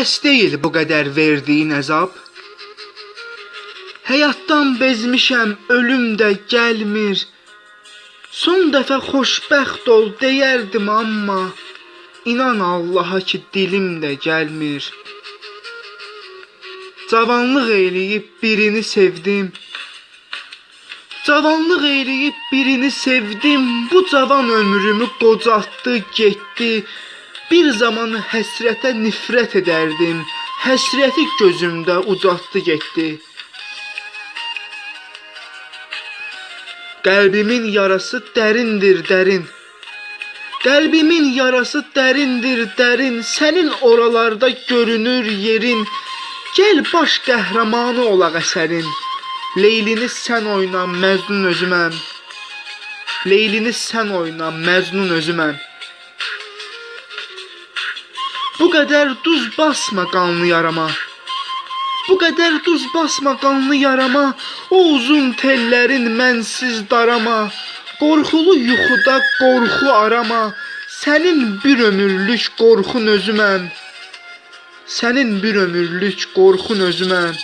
Bəs deyil bu qədər verdiyin əzab. Həyatdan bezmişəm, ölüm də gəlmir. Son dəfə xoşbəxt ol deyərdim amma inan Allaha ki dilim də gəlmir. Cavanlıq eləyib birini sevdim. Cavanlıq eləyib birini sevdim. Bu cavan ömrümü qocaltdı, getdi. Bir zaman həsrətə nifrət edərdim. Həsrəti gözümdə ucaltdı, getdi. Qəlbimin yarası dərindir, dərin. Qəlbimin yarası dərindir, dərin. Sənin oralarda görünür yerin. Gəl baş qəhrəmanı olaq əsərin. Leylini sən oyna, Məcnun özüməm. Leylini sən oyna, Məcnun özüməm. Bu qədər duz basma qanlı yarama. Bu qədər duz basma qanlı yarama. O uzun tellərin mənsiz darama. Qorxulu yuxuda qorxu arama. Sənin bir ömürlük qorxun özüməm. Sənin bir ömürlük qorxun özüməm.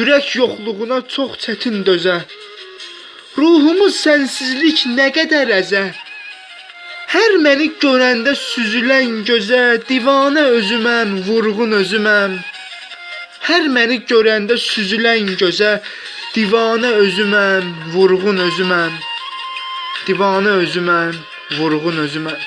Ürək yoxluğuna çox çətin dözə. Ruhumuz sənsizlik nə qədər əzə. Hər məni görəndə süzülən gözə divanə özüməm, vurğun özüməm. Hər məni görəndə süzülən gözə divanə özüməm, vurğun özüməm. Divanə özüməm, vurğun özüməm.